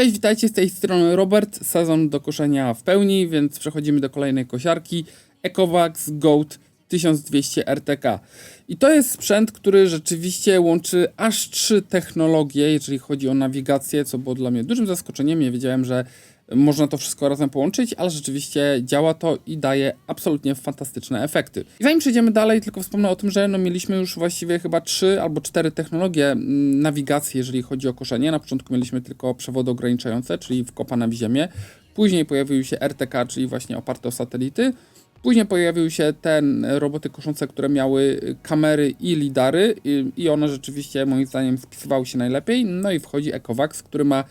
Cześć, witajcie z tej strony Robert. Sezon do koszenia w pełni, więc przechodzimy do kolejnej kosiarki. Ecovax Goat 1200 RTK. I to jest sprzęt, który rzeczywiście łączy aż trzy technologie, jeżeli chodzi o nawigację, co było dla mnie dużym zaskoczeniem. Nie wiedziałem, że można to wszystko razem połączyć, ale rzeczywiście działa to i daje absolutnie fantastyczne efekty. I zanim przejdziemy dalej, tylko wspomnę o tym, że no mieliśmy już właściwie chyba trzy albo cztery technologie mm, nawigacji, jeżeli chodzi o koszenie. Na początku mieliśmy tylko przewody ograniczające, czyli wkopane w ziemię. Później pojawiły się RTK, czyli właśnie oparte o satelity. Później pojawiły się te roboty koszące, które miały kamery i lidary i one rzeczywiście moim zdaniem spisywały się najlepiej. No i wchodzi Ecovax, który ma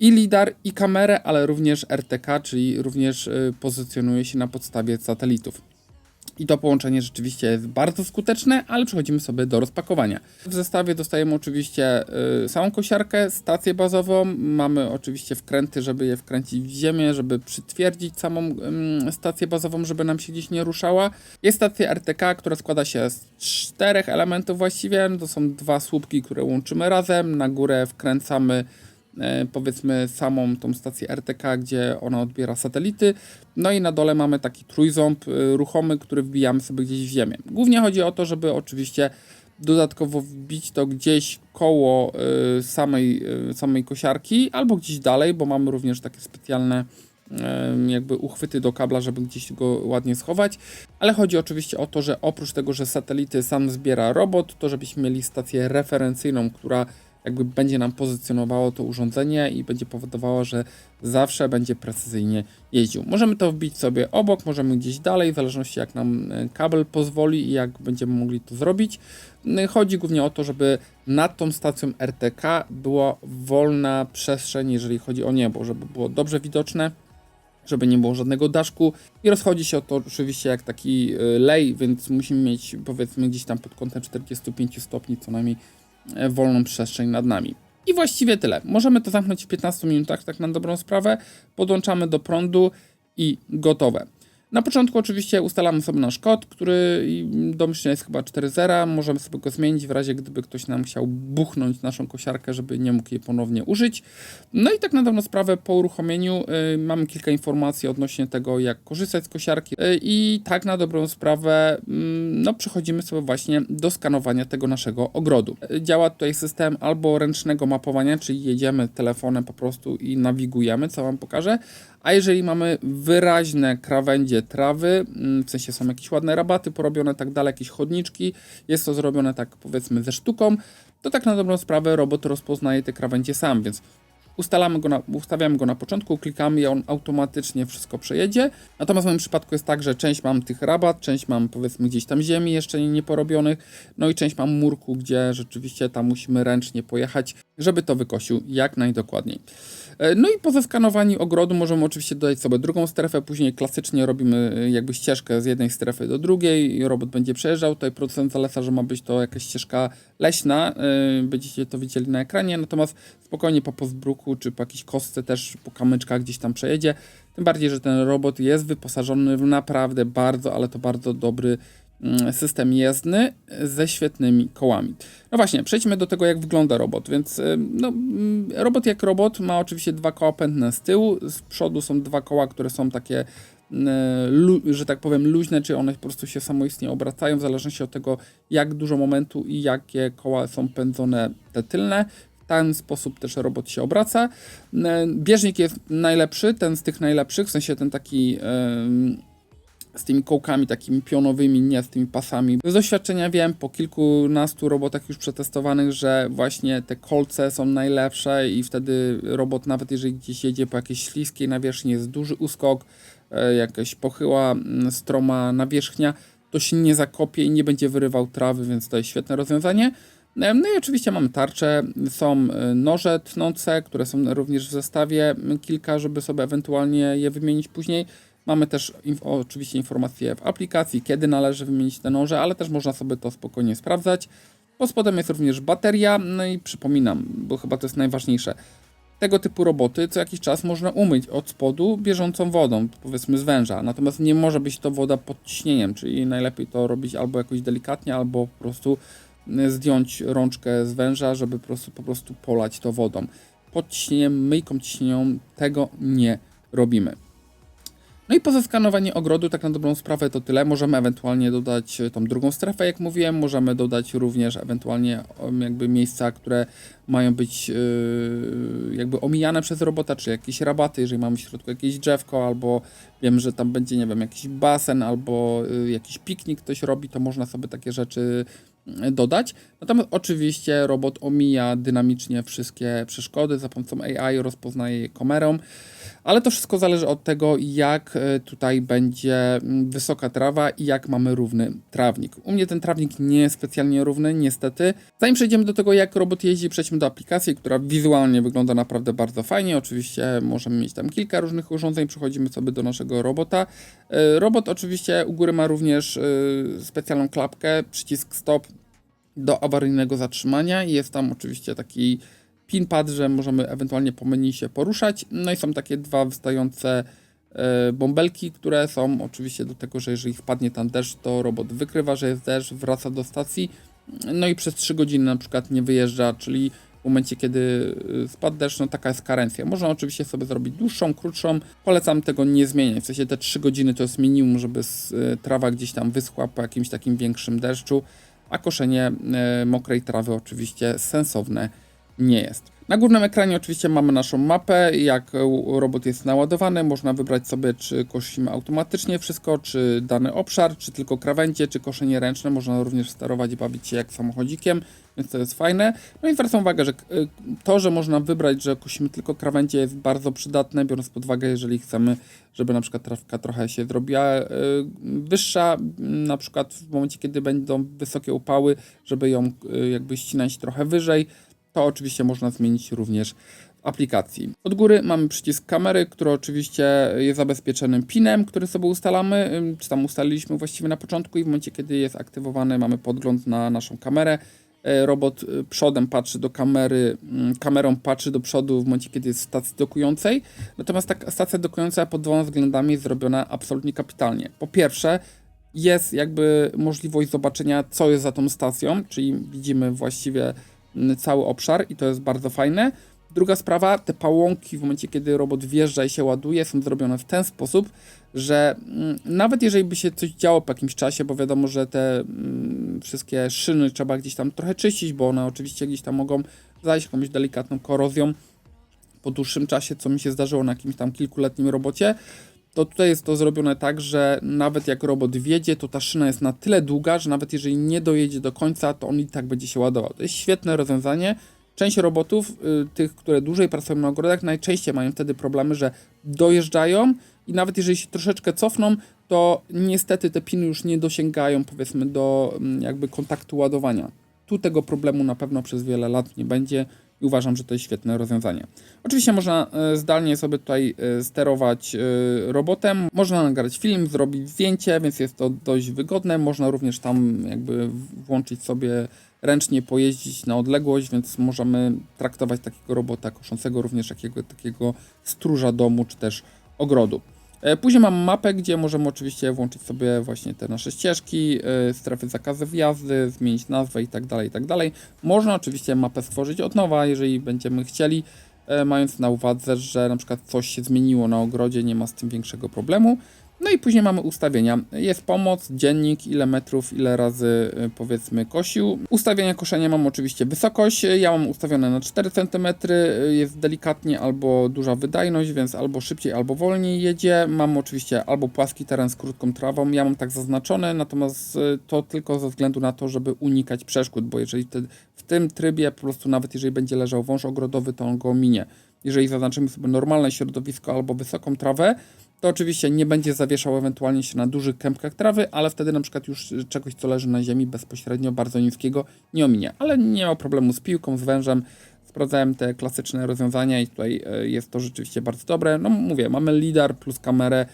i lidar, i kamerę, ale również RTK, czyli również y, pozycjonuje się na podstawie satelitów. I to połączenie rzeczywiście jest bardzo skuteczne, ale przechodzimy sobie do rozpakowania. W zestawie dostajemy oczywiście y, samą kosiarkę, stację bazową, mamy oczywiście wkręty, żeby je wkręcić w ziemię, żeby przytwierdzić samą y, stację bazową, żeby nam się gdzieś nie ruszała. Jest stacja RTK, która składa się z czterech elementów właściwie, to są dwa słupki, które łączymy razem, na górę wkręcamy powiedzmy samą tą stację RTK, gdzie ona odbiera satelity. No i na dole mamy taki trójząb e, ruchomy, który wbijamy sobie gdzieś w ziemię. Głównie chodzi o to, żeby oczywiście dodatkowo wbić to gdzieś koło e, samej, samej kosiarki albo gdzieś dalej, bo mamy również takie specjalne jakby uchwyty do kabla, żeby gdzieś go ładnie schować, ale chodzi oczywiście o to, że oprócz tego, że satelity sam zbiera robot, to żebyśmy mieli stację referencyjną, która jakby będzie nam pozycjonowało to urządzenie i będzie powodowało, że zawsze będzie precyzyjnie jeździł. Możemy to wbić sobie obok, możemy gdzieś dalej, w zależności jak nam e, kabel pozwoli i jak będziemy mogli to zrobić. No chodzi głównie o to, żeby nad tą stacją RTK była wolna przestrzeń, jeżeli chodzi o niebo, żeby było dobrze widoczne, żeby nie było żadnego daszku i rozchodzi się to oczywiście jak taki e, lej, więc musimy mieć powiedzmy gdzieś tam pod kątem 45 stopni co najmniej wolną przestrzeń nad nami. I właściwie tyle. Możemy to zamknąć w 15 minutach, tak na dobrą sprawę. Podłączamy do prądu i gotowe. Na początku oczywiście ustalamy sobie nasz kod, który domyślnie jest chyba 4.0. Możemy sobie go zmienić w razie gdyby ktoś nam chciał buchnąć naszą kosiarkę, żeby nie mógł jej ponownie użyć. No i tak na dobrą sprawę po uruchomieniu y, mamy kilka informacji odnośnie tego, jak korzystać z kosiarki y, i tak na dobrą sprawę y, no przechodzimy sobie właśnie do skanowania tego naszego ogrodu. Y, działa tutaj system albo ręcznego mapowania, czyli jedziemy telefonem po prostu i nawigujemy, co Wam pokażę, a jeżeli mamy wyraźne krawędzie trawy, mm, w sensie są jakieś ładne rabaty porobione, tak dalej, jakieś chodniczki, jest to zrobione tak powiedzmy ze sztuką, to tak na dobrą sprawę robot rozpoznaje te krawędzie sam, więc ustalamy go na, ustawiamy go na początku, klikamy i on automatycznie wszystko przejedzie. Natomiast w moim przypadku jest tak, że część mam tych rabat, część mam powiedzmy gdzieś tam ziemi jeszcze nie porobionych, no i część mam murku, gdzie rzeczywiście tam musimy ręcznie pojechać, żeby to wykosił jak najdokładniej. E, no i po zeskanowaniu ogrodu możemy oczywiście dodać sobie drugą strefę, później klasycznie robimy e, jakby ścieżkę z jednej strefy do drugiej i robot będzie przejeżdżał. Tutaj producent zaleca, że ma być to jakaś ścieżka leśna, e, będziecie to widzieli na ekranie, natomiast spokojnie po pozbruku czy po jakiejś kostce też po kamyczkach gdzieś tam przejedzie. Tym bardziej, że ten robot jest wyposażony w naprawdę bardzo, ale to bardzo dobry system jezdny ze świetnymi kołami. No właśnie, przejdźmy do tego, jak wygląda robot. Więc y, no, mm, robot jak robot ma oczywiście dwa koła pędne z tyłu, z przodu są dwa koła, które są takie y, że tak powiem, luźne, czy one po prostu się samoistnie obracają, w zależności od tego, jak dużo momentu i jakie koła są pędzone te tylne. W ten sposób też robot się obraca. Bieżnik jest najlepszy, ten z tych najlepszych, w sensie ten taki z tymi kołkami takimi pionowymi, nie z tymi pasami. Z doświadczenia wiem po kilkunastu robotach już przetestowanych, że właśnie te kolce są najlepsze i wtedy robot nawet jeżeli gdzieś jedzie po jakiejś śliskiej nawierzchni, jest duży uskok, e, jakaś pochyła, mm, stroma nawierzchnia, to się nie zakopie i nie będzie wyrywał trawy, więc to jest świetne rozwiązanie. E, no i oczywiście mamy tarcze, są e, noże tnące, które są również w zestawie, kilka, żeby sobie ewentualnie je wymienić później. Mamy też oczywiście informacje w aplikacji, kiedy należy wymienić te noże, ale też można sobie to spokojnie sprawdzać. Pod spodem jest również bateria, no i przypominam, bo chyba to jest najważniejsze. Tego typu roboty co jakiś czas można umyć od spodu bieżącą wodą, powiedzmy z węża. Natomiast nie może być to woda pod ciśnieniem, czyli najlepiej to robić albo jakoś delikatnie, albo po prostu zdjąć rączkę z węża, żeby po prostu, po prostu polać to wodą. pod ciśnieniem, myjką ciśnieniową tego nie robimy. No i po zeskanowaniu ogrodu, tak na dobrą sprawę to tyle. Możemy ewentualnie dodać e, tą drugą strefę, jak mówiłem. Możemy dodać również ewentualnie um, jakby miejsca, które mają być yy, jakby omijane przez robota, czy jakieś rabaty, jeżeli mamy w środku jakieś drzewko, albo wiem, że tam będzie, nie wiem, jakiś basen, albo yy, jakiś piknik ktoś robi, to można sobie takie rzeczy dodać. Natomiast oczywiście robot omija dynamicznie wszystkie przeszkody za pomocą AI, rozpoznaje je kamerą. Ale to wszystko zależy od tego, jak e, tutaj będzie mm, wysoka trawa i jak mamy równy trawnik. U mnie ten trawnik nie jest specjalnie równy, niestety. Zanim przejdziemy do tego, jak robot jeździ, przejdźmy do aplikacji, która wizualnie wygląda naprawdę bardzo fajnie. Oczywiście możemy mieć tam kilka różnych urządzeń, przechodzimy sobie do naszego robota. E, robot oczywiście u góry ma również e, specjalną klapkę, przycisk stop do awaryjnego zatrzymania. Jest tam oczywiście taki pinpad, że możemy ewentualnie po menu się poruszać. No i są takie dwa wystające e, bąbelki, które są oczywiście do tego, że jeżeli wpadnie tam deszcz, to robot wykrywa, że jest deszcz, wraca do stacji, no i przez 3 godziny na przykład nie wyjeżdża, czyli w momencie, kiedy e, spadł deszcz, no taka jest karencja. Można oczywiście sobie zrobić dłuższą, krótszą. Polecam tego nie zmieniać. W sensie te 3 godziny to jest minimum, żeby e, trawa gdzieś tam wyschła po jakimś takim większym deszczu, a koszenie mokrej trawy oczywiście sensowne nie jest. Na głównym ekranie oczywiście mamy naszą mapę, jak robot jest naładowany, można wybrać sobie czy kosimy automatycznie wszystko, czy dany obszar, czy tylko krawędzie, czy koszenie ręczne, można również sterować i bawić się jak samochodzikiem, więc to jest fajne. No i zwracam uwagę, że y, to, że można wybrać, że kosimy tylko krawędzie jest bardzo przydatne, biorąc pod uwagę, jeżeli chcemy, żeby na przykład trawka trochę się zrobiła y, wyższa, na przykład w momencie, kiedy będą wysokie upały, żeby ją y, jakby ścinać trochę wyżej, to oczywiście można zmienić również aplikacji. Od góry mamy przycisk kamery, który oczywiście jest zabezpieczonym pinem, który sobie ustalamy, czy tam ustaliliśmy właściwie na początku i w momencie, kiedy jest aktywowany, mamy podgląd na naszą kamerę. E, robot y, przodem patrzy do kamery, kamerą patrzy do przodu w momencie, kiedy jest w stacji dokującej. Natomiast ta stacja dokująca pod dwoma względami jest zrobiona absolutnie kapitalnie. Po pierwsze, jest jakby możliwość zobaczenia, co jest za tą stacją, czyli widzimy właściwie cały obszar i to jest bardzo fajne. Druga sprawa, te pałąki w momencie, kiedy robot wjeżdża i się ładuje, są zrobione w ten sposób, że mm, nawet jeżeli by się coś działo po jakimś czasie, bo wiadomo, że te mm, wszystkie szyny trzeba gdzieś tam trochę czyścić, bo one oczywiście gdzieś tam mogą zajść jakąś delikatną korozją po dłuższym czasie, co mi się zdarzyło na jakimś tam kilkuletnim robocie, to tutaj jest to zrobione tak, że nawet jak robot wjedzie, to ta szyna jest na tyle długa, że nawet jeżeli nie dojedzie do końca, to on i tak będzie się ładował. To jest świetne rozwiązanie. Część robotów, y, tych, które dłużej pracują na ogrodach, najczęściej mają wtedy problemy, że dojeżdżają i nawet jeżeli się troszeczkę cofną, to niestety te piny już nie dosięgają, powiedzmy, do mm, jakby kontaktu ładowania. Tu tego problemu na pewno przez wiele lat nie będzie i uważam, że to jest świetne rozwiązanie. Oczywiście można e, zdalnie sobie tutaj e, sterować robotem, można nagrać film, zrobić zdjęcie, więc jest to dość wygodne. Można również tam jakby włączyć sobie ręcznie pojeździć na odległość, więc możemy traktować takiego robota koszącego również jakiego takiego stróża domu czy też ogrodu. E, później mam mapę, gdzie możemy oczywiście włączyć sobie właśnie te nasze ścieżki, e, strefy zakazy wjazdy, zmienić nazwę i tak dalej, i tak. Można oczywiście mapę stworzyć od nowa, jeżeli będziemy chcieli, e, mając na uwadze, że na przykład coś się zmieniło na ogrodzie, nie ma z tym większego problemu. No i później mamy ustawienia. Jest pomoc, dziennik, ile metrów, ile razy y, powiedzmy kosił. Ustawienia koszenia mam oczywiście wysokość. Ja mam ustawione na 4 cm. Jest delikatnie albo duża wydajność, więc albo szybciej, albo wolniej jedzie. Mam oczywiście albo płaski teren z krótką trawą. Ja mam tak zaznaczone, natomiast y, to tylko ze względu na to, żeby unikać przeszkód, bo jeżeli w tym trybie po prostu nawet jeżeli będzie leżał wąż ogrodowy, to on go minie. Jeżeli zaznaczymy sobie normalne środowisko albo wysoką trawę, to oczywiście nie będzie zawieszał ewentualnie się na dużych kępkach trawy, ale wtedy na przykład już czegoś, co leży na ziemi bezpośrednio, bardzo niskiego, nie ominie. Ale nie ma problemu z piłką, z wężem. Sprawdzałem te klasyczne rozwiązania i tutaj e, jest to rzeczywiście bardzo dobre. No mówię, mamy lidar plus kamerę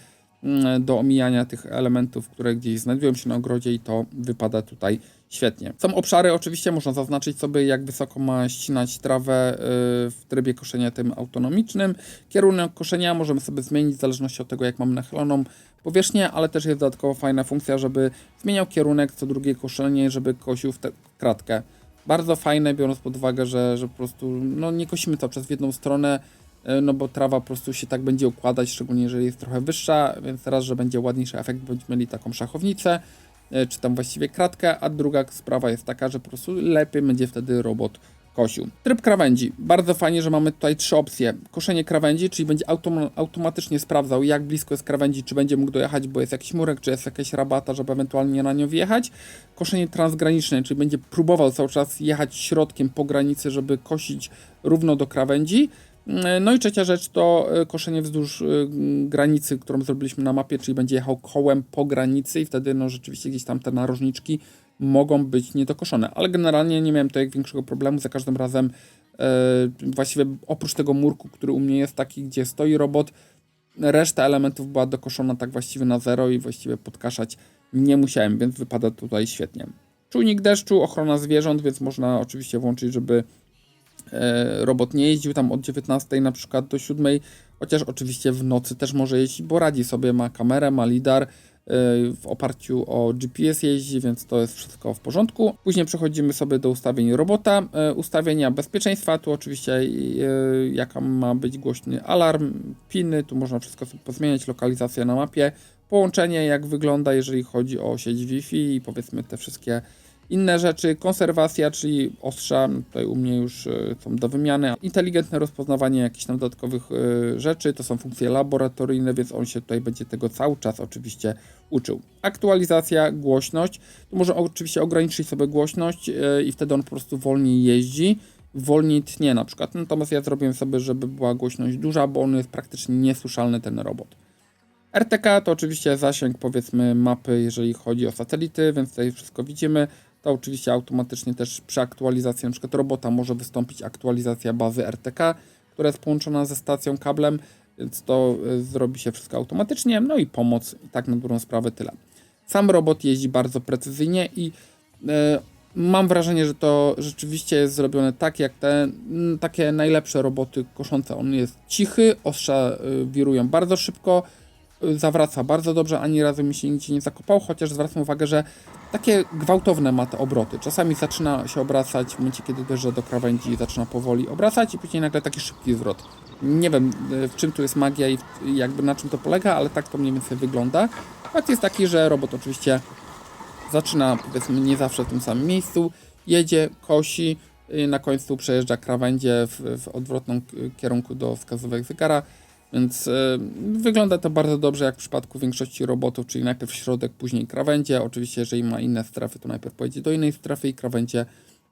mm, do omijania tych elementów, które gdzieś znajdują się na ogrodzie i to wypada tutaj Świetnie. Są obszary, oczywiście można zaznaczyć sobie, jak wysoko ma ścinać trawę y, w trybie koszenia tym autonomicznym. Kierunek koszenia możemy sobie zmienić w zależności od tego, jak mamy nachyloną powierzchnię, ale też jest dodatkowo fajna funkcja, żeby zmieniał kierunek co drugie koszenie, żeby kosił w tę kratkę. Bardzo fajne, biorąc pod uwagę, że, że po prostu no, nie kosimy cały czas w jedną stronę, e, no bo trawa po prostu się tak będzie układać, szczególnie jeżeli jest trochę wyższa, więc raz, że będzie ładniejszy efekt, będziemy mieli taką szachownicę, czy tam właściwie kratkę, a druga sprawa jest taka, że po prostu lepiej będzie wtedy robot kosił. Tryb krawędzi. Bardzo fajnie, że mamy tutaj trzy opcje. Koszenie krawędzi, czyli będzie autom automatycznie sprawdzał, jak blisko jest krawędzi, czy będzie mógł dojechać, bo jest jakiś murek, czy jest jakaś rabata, żeby ewentualnie na nią wjechać. Koszenie transgraniczne, czyli będzie próbował cały czas jechać środkiem po granicy, żeby kosić równo do krawędzi. No i trzecia rzecz to e, koszenie wzdłuż e, granicy, którą zrobiliśmy na mapie, czyli będzie jechał kołem po granicy i wtedy no rzeczywiście gdzieś tam te narożniczki mogą być niedokoszone. Ale generalnie nie miałem tutaj większego problemu. Za każdym razem e, właściwie oprócz tego murku, który u mnie jest taki, gdzie stoi robot, reszta elementów była dokoszona tak właściwie na zero i właściwie podkaszać nie musiałem, więc wypada tutaj świetnie. Czujnik deszczu, ochrona zwierząt, więc można oczywiście włączyć, żeby e, robot nie jeździł tam od 19 na przykład do 7, chociaż oczywiście w nocy też może jeździć, bo radzi sobie, ma kamerę, ma lidar, w oparciu o GPS jeździ, więc to jest wszystko w porządku. Później przechodzimy sobie do ustawień robota, e, ustawienia bezpieczeństwa, tu oczywiście e, jaka ma być głośny alarm, piny, tu można wszystko sobie pozmieniać, lokalizację na mapie, połączenie jak wygląda, jeżeli chodzi o sieć Wi-Fi i powiedzmy te wszystkie inne rzeczy, konserwacja, czyli ostrza, tutaj u mnie już e, są do wymiany, inteligentne rozpoznawanie jakichś tam dodatkowych e, rzeczy, to są funkcje laboratoryjne, więc on się tutaj będzie tego cały czas oczywiście uczył. Aktualizacja, głośność, tu może oczywiście ograniczyć sobie głośność e, i wtedy on po prostu wolniej jeździ, wolniej tnie na przykład, natomiast ja zrobiłem sobie, żeby była głośność duża, bo on jest praktycznie niesłyszalny ten robot. RTK to oczywiście zasięg powiedzmy mapy, jeżeli chodzi o satelity, więc tutaj wszystko widzimy to oczywiście automatycznie też przy aktualizacji np. robota może wystąpić aktualizacja bazy RTK, która jest połączona ze stacją kablem, więc to y, zrobi się wszystko automatycznie. No i pomoc, i tak na dobrą sprawę tyle. Sam robot jeździ bardzo precyzyjnie i y, mam wrażenie, że to rzeczywiście jest zrobione tak, jak te takie najlepsze roboty koszące. On jest cichy, ostrza y, wirują bardzo szybko, zawraca bardzo dobrze, ani razu mi się nigdzie nie zakopał, chociaż zwracam uwagę, że takie gwałtowne ma te obroty. Czasami zaczyna się obracać w momencie, kiedy dojeżdża do krawędzi, zaczyna powoli obracać i później nagle taki szybki zwrot. Nie wiem, w czym tu jest magia i jakby na czym to polega, ale tak to mniej więcej wygląda. Fakt jest taki, że robot oczywiście zaczyna powiedzmy nie zawsze w tym samym miejscu, jedzie, kosi, na końcu przejeżdża krawędzie w, w odwrotną kierunku do wskazówek zegara, więc y, wygląda to bardzo dobrze jak w przypadku większości robotów, czyli najpierw środek, później krawędzie. Oczywiście, jeżeli ma inne strefy, to najpierw pojedzie do innej strefy i krawędzie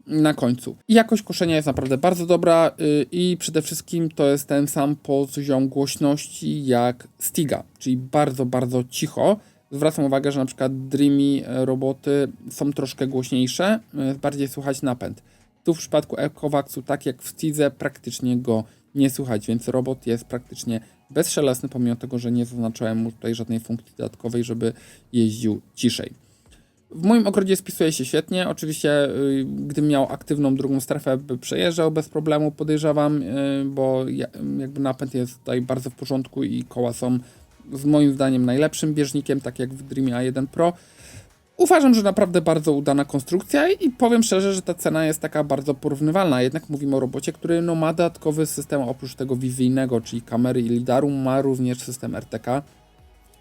na końcu. I jakość koszenia jest naprawdę bardzo dobra y, i przede wszystkim to jest ten sam poziom głośności jak Stiga, czyli bardzo, bardzo cicho. Zwracam uwagę, że na przykład Dreamy roboty są troszkę głośniejsze, y, bardziej słychać napęd. Tu w przypadku Ecovaxu, tak jak w Stidze, praktycznie go nie słychać, więc robot jest praktycznie bezszelestny, pomimo tego, że nie zaznaczałem mu tutaj żadnej funkcji dodatkowej, żeby jeździł ciszej. W moim ogrodzie spisuje się świetnie. Oczywiście, y, gdybym miał aktywną drugą strefę, by przejeżdżał bez problemu, podejrzewam, y, bo jakby napęd jest tutaj bardzo w porządku i koła są z moim zdaniem najlepszym bieżnikiem, tak jak w Dreamie A1 Pro. Uważam, że naprawdę bardzo udana konstrukcja i powiem szczerze, że ta cena jest taka bardzo porównywalna. Jednak mówimy o robocie, który no, ma dodatkowy system oprócz tego wizyjnego, czyli kamery i lidaru, ma również system RTK,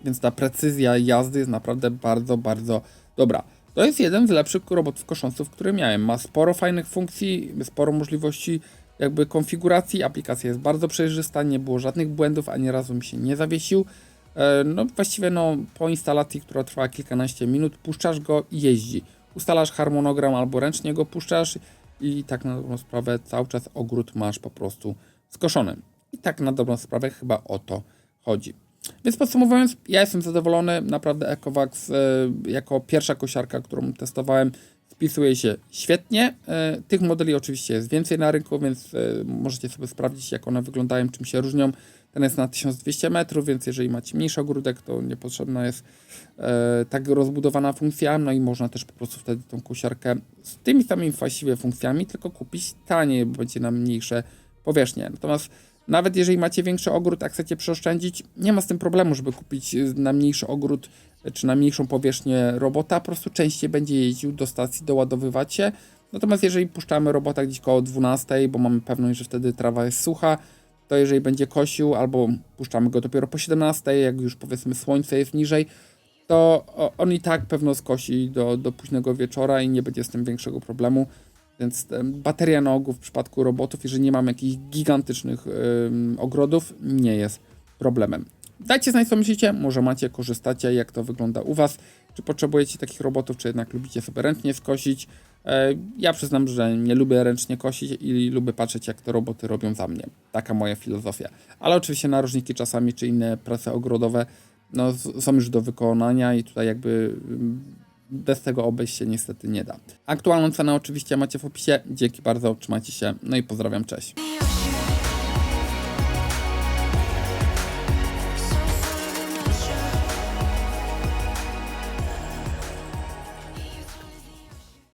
więc ta precyzja jazdy jest naprawdę bardzo, bardzo dobra. To jest jeden z lepszych robotów kosząców, który miałem. Ma sporo fajnych funkcji, sporo możliwości jakby konfiguracji. Aplikacja jest bardzo przejrzysta, nie było żadnych błędów, ani razu mi się nie zawiesił. E, no właściwie no, po instalacji, która trwa kilkanaście minut, puszczasz go i jeździ. Ustalasz harmonogram albo ręcznie go puszczasz i tak na dobrą sprawę cały czas ogród masz po prostu skoszony. I tak na dobrą sprawę chyba o to chodzi. Więc podsumowując, ja jestem zadowolony. Naprawdę Ecovax e, jako pierwsza kosiarka, którą testowałem, spisuje się świetnie. E, tych modeli oczywiście jest więcej na rynku, więc możecie sobie sprawdzić, jak one wyglądają, czym się różnią. Ten jest na 1200 metrów, więc jeżeli macie mniejszy ogródek, to niepotrzebna jest e, tak rozbudowana funkcja, no i można też po prostu wtedy tą kosiarkę z tymi samymi właściwie funkcjami, tylko kupić taniej, bo będzie na mniejsze powierzchnie. Natomiast nawet jeżeli macie większy ogród, a chcecie przeoszczędzić, nie ma z tym problemu, żeby kupić na mniejszy ogród czy na mniejszą powierzchnię robota, po prostu częściej będzie jeździł do stacji, doładowywać się, Natomiast jeżeli puszczamy robota gdzieś koło 12, bo mamy pewność, że wtedy trawa jest sucha, to jeżeli będzie kosił albo puszczamy go dopiero po 17, jak już powiedzmy słońce jest niżej, to on i tak pewno skosi do, do późnego wieczora i nie będzie z tym większego problemu. Więc em, bateria na ogół w przypadku robotów, jeżeli nie mamy jakichś gigantycznych ym, ogrodów, nie jest problemem. Dajcie znać, co myślicie, może macie, korzystacie, jak to wygląda u Was, czy potrzebujecie takich robotów, czy jednak lubicie sobie ręcznie skosić. E, Ja przyznam, że nie lubię ręcznie kosić i lubię patrzeć, jak te roboty robią za mnie. Taka moja filozofia. Ale oczywiście narożniki czasami, czy inne prace ogrodowe, no, są już do wykonania i tutaj jakby ym, bez tego obejść się niestety nie da. Aktualną cenę oczywiście macie w opisie. Dzięki bardzo, trzymajcie się, no i pozdrawiam, cześć.